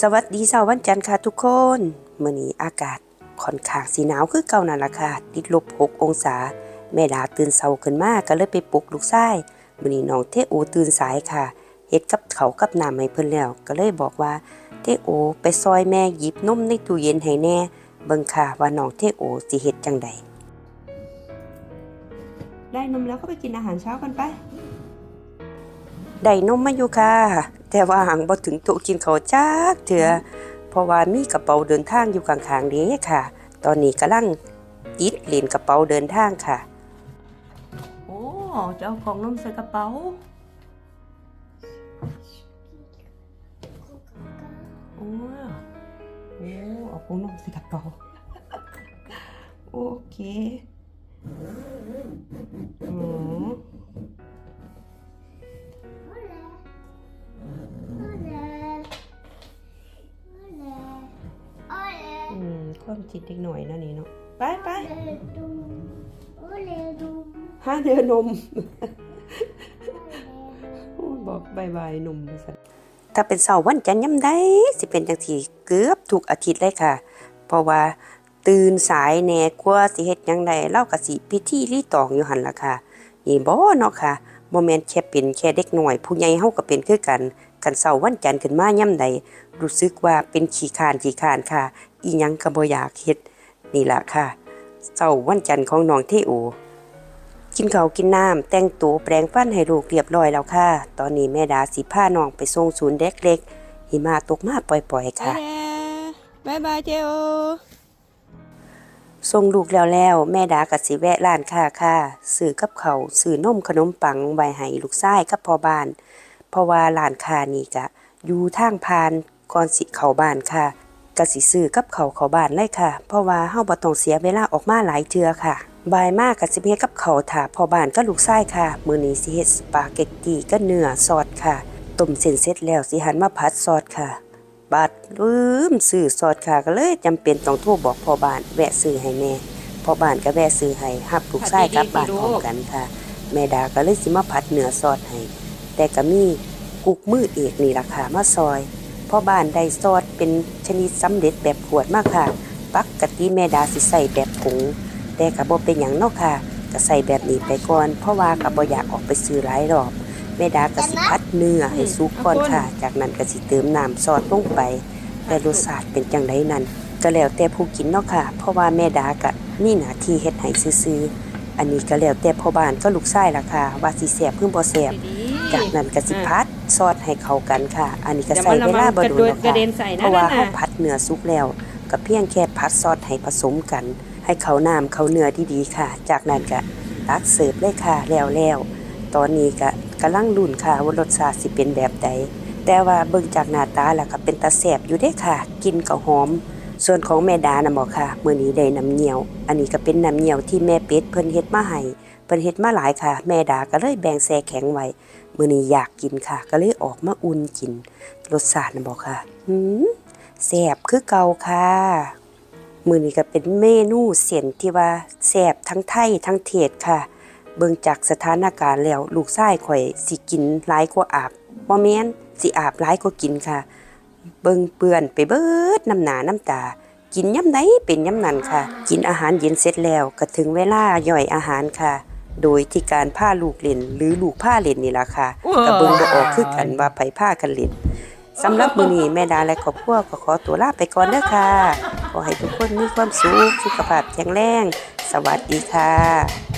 สวัสดีเช้าวันจันทร์ค่ะทุกคนมื้อนี้อากาศค่อนข้างสิหนาวคือเก่านั่นล่ะค่ะติดลบ6องศา แม่ดาตื่นเช้าขึ้นมาก็เลยไปปลุกลูกชายมื้อนี้น้องเทโอตื่นสายค่ะเฮ็ดกับเขาวกับน้ำให้เพิ่นแล้ว ก็เลยบอกว่าเทโอ ไปซอยแม่หยิบนมในตู้เย็นให้แน่เบิ่งค่ะว่าน้องเทโอสิเฮ็ดจังใดได้นมแล้วก็ไปกินอาหารเช้ากันไปได้นมมาอยู่ค่ะ แต่ว่าหังบ่ถึงโต๊ะกินข้าวจักเถื่อเพราะว่ามีกระเป๋าเดินทางอยู่ข้างๆเด้ค่ะ ตอนนี้กำลังติดเหรียญกระเป๋าเดินทางค่ะ โอ้จะเอาของนมใส่กระเป๋าโอ้โอ้เอาของนมใส่กระเป๋าโอเคอืม ความจิตเด็กหน่อยนะนี่เนาะไปไปห้าเดือนนมโอ้ยบอกบายบายนมสันถ้าเป็นเสาร์วันจันทร์ย่ำได้สิเป็นจังทีเกือบทุกอาทิตย์เลยค่ะ เพราะว่าตื่นสายแหน่กว่าสิเฮ็ดหยังใดเล่ากับสิพิธีรีตองอยู่หันล่ะค่ะนี่บ่เนาะค่ะ บ่แมนแค่เป็นแค่เด็กหน่อย ผู้ใหญ่เฮาก็เป็นคือกันกันเสาวันจันทร์ขึ้นมาย่ำใดรู้สึกว่าเป็นขี้คานขี้คานค่ะ อีหยังก็บ่อยากเฮ็ดนี่ล่ะค่ะเช้าวันจันทร์ของน้องเทโอกินข้าวกินน้ำแต่งตัวแปรงฟันให้ลูกเรียบร้อยแล้วค่ะ ตอนนี้แม่ดาสิพาน้องไปส่งศูนย์เด็กเล็กหิมะตกมาปล่อยๆค่ะ บ๊ายบายเจโอ ส่งลูกแล้วแล้ว แม่ดาก็สิแวะร้านค้าค่ะซื้อกับเขาวซื้อนมขนมปังไว้ให้ลูกชายกับพ่อบ้าน เพราะว่าร้านค้านี่ก็อยู่ทางผ่านก่อนสิเข้าบ้านค่ะก็สิซื้อกับเขาเข้าบ้านเลยค่ะ เพราะว่าเฮาบ่ต้องเสียเวลาออกมาหลายเทื่อค่ะบายมากก็สิเฮ็ดกับเขาถาพ่อบ้านก็ลูกชายค่ะ มื้อนี้สิเฮ็ดสปาเกตตีก็เนื้อซอสค่ะต้มเส้นเสร็จแล้วสิหันมาผัดซอสค่ะ บัดลืมซื้อซอสค่ะก็เลยจำเป็นต้องโทรบอกพ่อบ้านแวะซื้อให้แม่พ่อบ้านก็แวะซื้อให้ฮับลูกชายกลับบ้านพร้อมกันค่ะ แม่ดาก็เลยสิมาผัดเนื้อซอสให้แต่ก็มีกุกมือเอกนี่ราคามาซอยพ่อบ้านได้ซอสเป็นชนิดสำเร็จแบบขวดมากค่ะปักกติแม่ดาสิใส่แบบผงแต่ก็บ่เป็นหยังนาะค่ะก็ใส่แบบนี้ไปก่อนเพราะว่าก็บ่อยากออกไปซื้อหลายรอบ แม่ดาก็สิพัดเนื้อให้สุกก่อนค่ะ จากนั้นก็สิเติมน้ำซอสลงไป แต่รสชาติเป็นจังไดนั้น ก็แล้วแต่ผู้กินเนาะค่ะ เพราะว่าแม่ดาก็มีหน้าที่เฮ็ดให้ซื่อๆอันนี้ก็แล้วแต่พ่อบ้านก็ลูกชายล่ะค่ะว่าสิแซ่บเพิ่งบ่แซ่บจากนั้นก็สิพัดซอสให้เข้ากันค่ะ อันนี้ก็ใส่เวลาบ่โดนหรอกกระค่ะเด็นใส่เพนะราะว่านั่นเฮาน่ะผัดเนื้อสุกแล้วก็เพียงแค่ผัดซอสให้ผสมกัน ให้เขาน้ำเขาเนื้อดีๆค่ะ จากนั้นก็ตักเสิร์ฟเลยค่ะแล้วแล้วตอนนี้ก็ กำลังลุ้นค่ะว่ารสชาติสิเป็นแบบใด แต่ว่าเบิ่งจากหน้าตาแล้วก็เป็นตาแซ่บอยู่เด้ค่ะ กินก็หอม ส่วนของแม่ดานะบอกค่ะมื้อนี้ได้น้ำเงี้ยว อันนี้ก็เป็นน้ำเงี้ยวที่แม่เป็ดเพิ่นเฮ็ดมาให้เพิ่นเฮ็ดมาหลายค่ะ แม่ดาก็เลยแบ่งแช่แข็งไว้มื้อนี้อยากกินค่ะ ก็เลยออกมาอุ่นกิน รสชาตินะบอกค่ะหืมแซ่บคือเก่าค่ะมื้อนี้ก็เป็นเมนูเส้นที่ว่าแซ่บทั้งไทยทั้งเทศค่ะ เบิ่งจากสถานการณ์แล้วลูกชายข่อยสิกินหลายกว่าอาบบ่แม่นสิอาบหลายกว่ากินค่ะ เบิ่งเปื้อนไปเบิดน้ำหนาน้ำตา กินย่ำใดเป็นย่ำนั้นค่ะ กินอาหารเย็นเสร็จแล้วก็ถึงเวลาย่อยอาหารค่ะ โดยที่การผ้าลูกเล่นหรือลูกผ้าเล่นนี่ล่ะค่ะก็เบิ่งบ่ออกคือกันว่าไผผ้ากันเล่นสำหรับมื้อนี้แม่ดาและครอบครัวก็ขอตัวลาไปก่อนเด้อค่ะ ขอให้ทุกคนมีความสุขสุขภาพแข็งแรง สวัสดีค่ะ